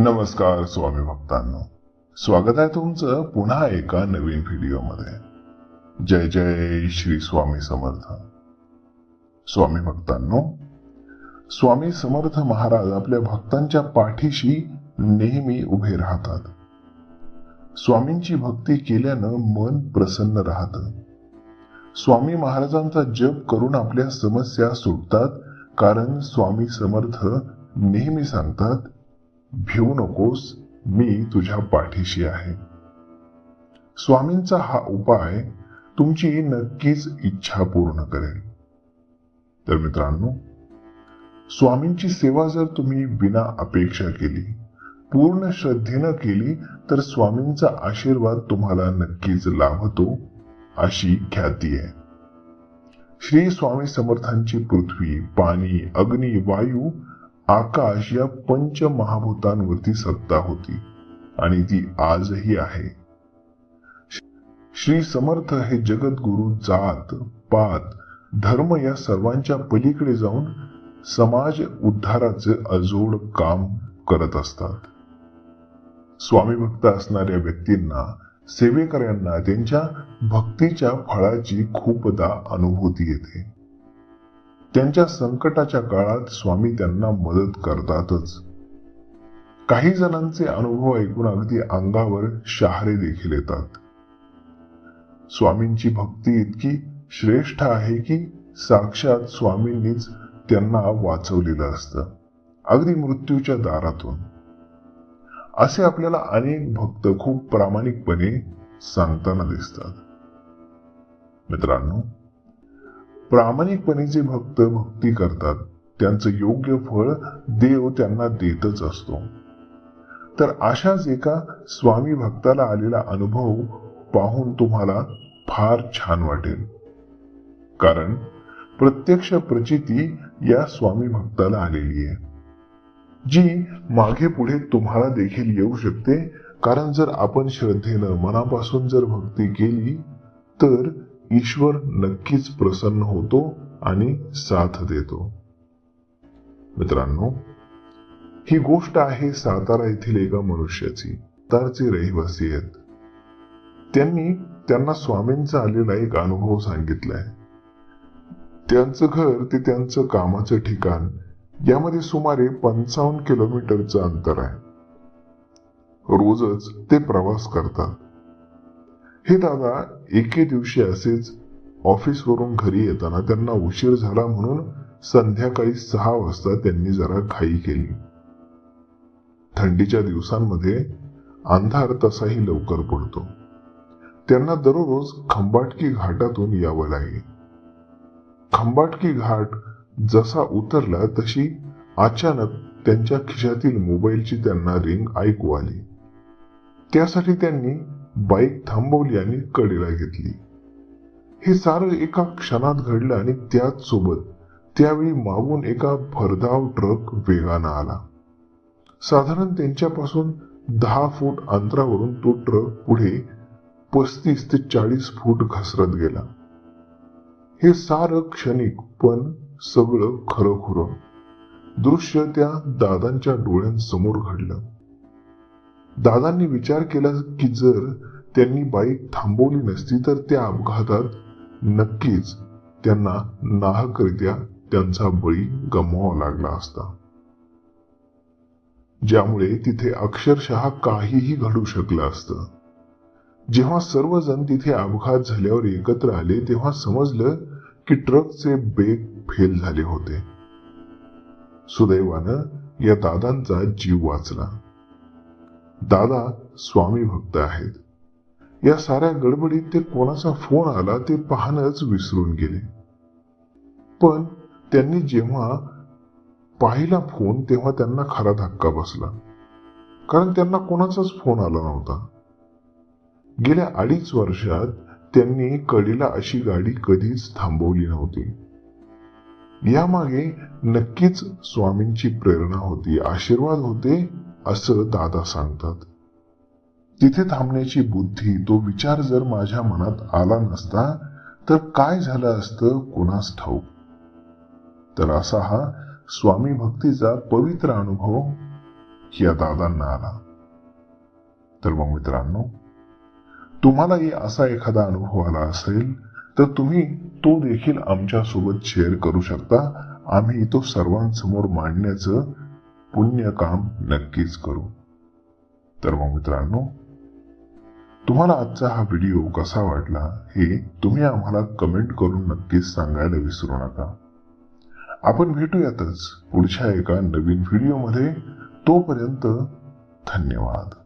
नमस्कार स्वामी भक्तांनो. स्वागत आहे तुमचं पुन्हा एका नवीन व्हिडिओमध्ये. जय जय श्री स्वामी समर्थ. स्वामी भक्तांनो स्वामी समर्थ महाराज आपल्या भक्तांच्या पाठीशी नेहमी उभे राहतात. स्वामींची भक्ती केल्यानं मन प्रसन्न राहतं. स्वामी महाराजांचा जप करून आपल्या समस्या सुटतात कारण स्वामी समर्थ नेहमी सांगतात भिवू नकोस मी तुझ्या पाठीशी आहे. स्वामींचा हा उपाय तुमची नक्कीच इच्छा पूर्ण करेल. तर मित्रांनो स्वामींची सेवा जर तुम्ही बिना अपेक्षा केली पूर्ण श्रद्धेनं केली तर स्वामींचा आशीर्वाद तुम्हाला नक्कीच लाभतो अशी ख्याती आहे. श्री स्वामी समर्थांची पृथ्वी पाणी अग्नी वायू आकाश या पंच महाभूतांवरती सत्ता होती आणि ती आजही आहे. श्री समर्थ हे जगद्गुरु जात पात धर्म या सर्वांच्या पलीकडे जाऊन समाज उद्धाराचे अजोड काम करत असतात. स्वामी भक्त असणाऱ्या व्यक्तींना सेवेकऱ्यांना त्यांच्या भक्तीच्या फळाची खूपदा अनुभूती येते. त्यांच्या संकटाच्या काळात स्वामी त्यांना मदत करतातच. काही जणांचे अनुभव ऐकून अगदी अंगावर शहारे देखील येतात. स्वामींची भक्ती इतकी श्रेष्ठ आहे की साक्षात स्वामींनीच त्यांना वाचवलेलं असतं अगदी मृत्यूच्या दारातून. असे आपल्याला अनेक भक्त खूप प्रामाणिकपणे सांगताना दिसतात. मित्रांनो प्रामाणिकपणे जे भक्त भक्ती करतात त्यांचं योग्य फळ देव त्यांना देतच असतो. तर अशाच एका स्वामी भक्ताला आलेला अनुभव पाहून तुम्हाला फार छान वाटेल. कारण प्रत्यक्ष प्रचिती या स्वामी भक्ताला आलेली आहे. जी मागे पुढे तुम्हाला देखील येऊ शकते कारण जर आपण श्रद्धेनं मनापासून जर भक्ती केली तर ईश्वर नक्कीच प्रसन्न होतो आणि साथ देतो. मित्रांनो ही गोष्ट आहे सातारा येथील एका मनुष्याची. सातारचे रहिवासी आहेत. त्यांनी त्यांना स्वामींचा आलेला एक अनुभव सांगितलाय. त्यांचं घर ते त्यांचं कामाचं ठिकाण यामध्ये सुमारे पंचावन्न किलोमीटरचं अंतर आहे. रोजच ते प्रवास करतात. हे दादा एके दिवशी असेच ऑफिसवरून घरी येताना त्यांना उशीर झाला म्हणून संध्याकाळी सहा वाजता त्यांनी जरा घाई केली. थंडीच्या दिवसांमध्ये अंधार तसाही लवकर पडतो. त्यांना दररोज खंबाटकी घाटातून यावं लागेल. खंबाटकी घाट जसा उतरला तशी अचानक त्यांच्या खिशातील मोबाईलची त्यांना रिंग ऐकू आली. त्यासाठी त्यांनी बाईक थांबवली आणि कडेला घेतली. हे सारं एका क्षणात घडलं आणि त्याच सोबत त्यावेळी मागून एका भरधाव ट्रक वेगानं आला. साधारण त्यांच्यापासून दहा फूट अंतरावरून तो ट्रक पुढे पस्तीस ते चाळीस फूट घसरत गेला. हे सारं क्षणिक पण सगळं खरं दृश्य त्या दादांच्या डोळ्यांसमोर घडलं. दादांनी विचार केला की जर त्यांनी बाईक थांबवली नसती तर त्या अपघातात नक्कीच त्यांना नाहकरित्या त्यांचा बळी गमवावा लागला असता. ज्यामुळे तिथे अक्षरशः काहीही घडू शकलं असतं. जेव्हा सर्वजण तिथे अपघात झाल्यावर एकत्र आले तेव्हा समजलं की ट्रकचे ब्रेक फेल झाले होते. सुदैवानं या दादांचा जीव वाचला. दादा स्वामी भक्त आहेत. या साऱ्या गडबडीत ते कोणाचा फोन आला ते पाहणंच विसरून गेले. पण त्यांनी जेव्हा पाहिला फोन तेव्हा त्यांना खरा धक्का बसला. कारण त्यांना कोणाचाच फोन आला नव्हता. गेल्या अडीच वर्षात त्यांनी कडीला अशी गाडी कधीच थांबवली नव्हती. यामागे नक्कीच स्वामींची प्रेरणा होती आशीर्वाद होते असं दादा सांगतात. तिथे थांबण्याची बुद्धी तो विचार जर माझ्या मनात आला नसता तर काय झालं असतं कुणास ठाऊक? तर असा हा स्वामी भक्तीचा पवित्र अनुभव या दादांना आला. तर मग मित्रांनो तुम्हालाही असा एखादा अनुभव आला असेल तर तुम्ही तो देखील आमच्यासोबत शेअर करू शकता. आम्ही तो सर्वांसमोर मांडण्याचं पुण्य काम नक्कीच करू. तर मग मित्रांनो तुम्हाला आजचा हा व्हिडिओ कसा वाटला हे तुम्ही आम्हाला कमेंट करून नक्कीच सांगायला विसरू नका. आपण भेटूयातच पुढच्या एका नवीन व्हिडिओमध्ये तोपर्यंत धन्यवाद.